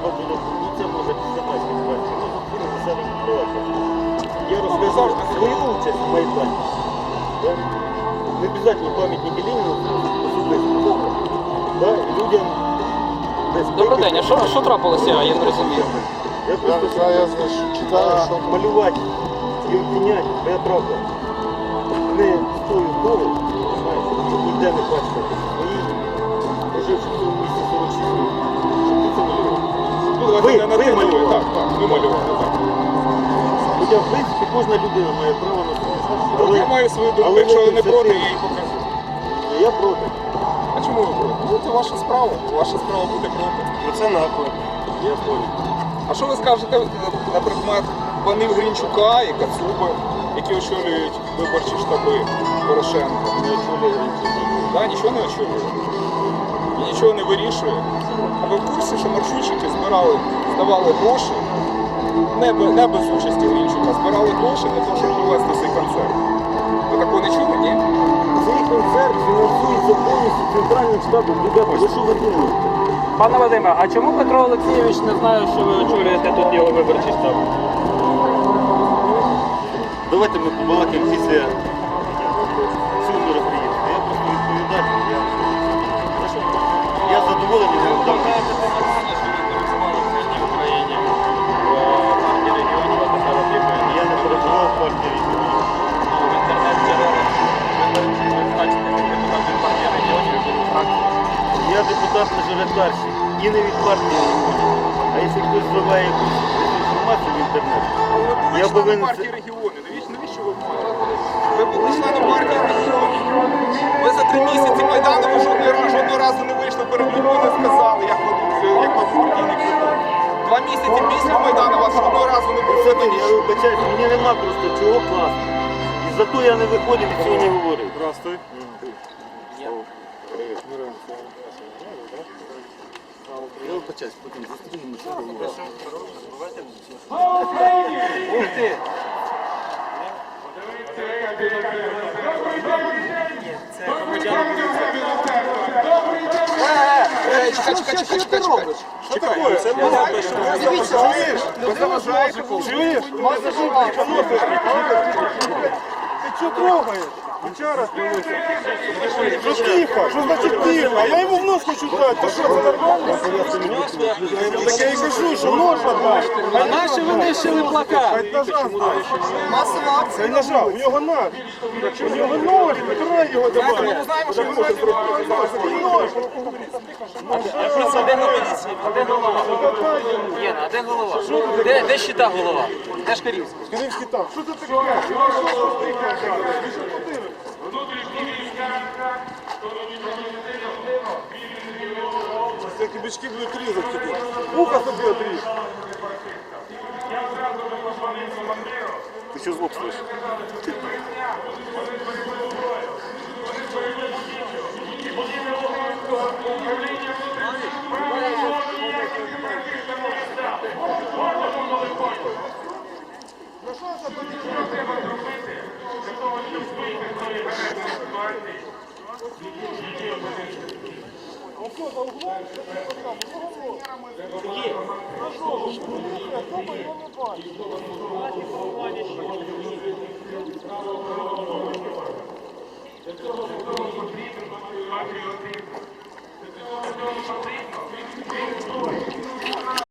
треба було, це може написали проекти. Я розказав свою участь в Майдані. Не обов'язково пам'ятники Леніну особисто. Да? Людям десь Добрий день, а що, що трапилося, я не розумію. Я Я, просто я, я читаю, що малювати і обвиняти, моя правда. Не стою того, знаєте, ніде не бачити Ви- ви те. Так, так, ви малювали, так. Хоча, в принципі, кожна людина має право на своє. Але Я маю свою думку, але якщо ви не це проти, ти. я її покажу. я проти. А чому ви проти? Ну, це ваша справа. Ваша справа бути проти. Оце наклад. Я понял. А що ви скажете на предмет панів Грінчука і Кацуби, які очолюють виборчі штаби Порошенка? Не очолює раніше. Да, нічого не очолює. Нічого не вирішує. А ви в курсі, що маршрутчики збирали, здавали гроші, не, не без участі Грінчука, збирали гроші для того, щоб провести цей концерт. Ви такого не чули, ні? Цей концерт фінансується повністю центральним штабом. Ребята, ви що ви думаєте? Пане Вадиме, а чому Петро Олексійович не знає, що ви очолюєте тут його виборчий штаб? Давайте ми побалакаємо після я не дам. Я не перебував в партії регіонів. Я депутат-мажоритарщик і не від партії регіонів. А якщо хтось зливає якусь інформацію в інтернет, Але Я повинен партії регіонів. Навіщо, ви? Ви були членом партії регіонів. Ви за три місяці Майдану ви жодного разу не не сказали, як ви, як ви партійний квиток. Два місяці після Майдану вас жодного разу не було. Все, я вибачаюсь, мені нема просто чого класти. І зато я не виходив і цього не говорив. Здравствуй. Я вибачаюсь, потім зустрінемося. Ух ти! Чекай, чекай, чекай, чекай, чекай. Що таке? Це Ви заважаєте. Чуєш? Маса жовтий. Ти що трогаєш? Вчора. Що тихо? Що значить тихо? А я йому в нос хочу дати. Та що, це нормально? Так я і кажу, що нож дати. А наші винищили плакат! Хай ножа здасть. Масова акція. Хай ножа, у нього нож. У нього нож, виконай його давай. Ми не знаємо, що ви знаєте. Нож. Де міліції? Де голова? Єна, а де голова? Де, де щита голова? Де Шкарівський? Скорівський там. Що це таке? Що ти тихо? Ти що подивишся? Це кибички будуть різати тобі. Вуха собі отріж. Ти що звук слышиш? Для цього потрібен патріотизм. Для цього потрібен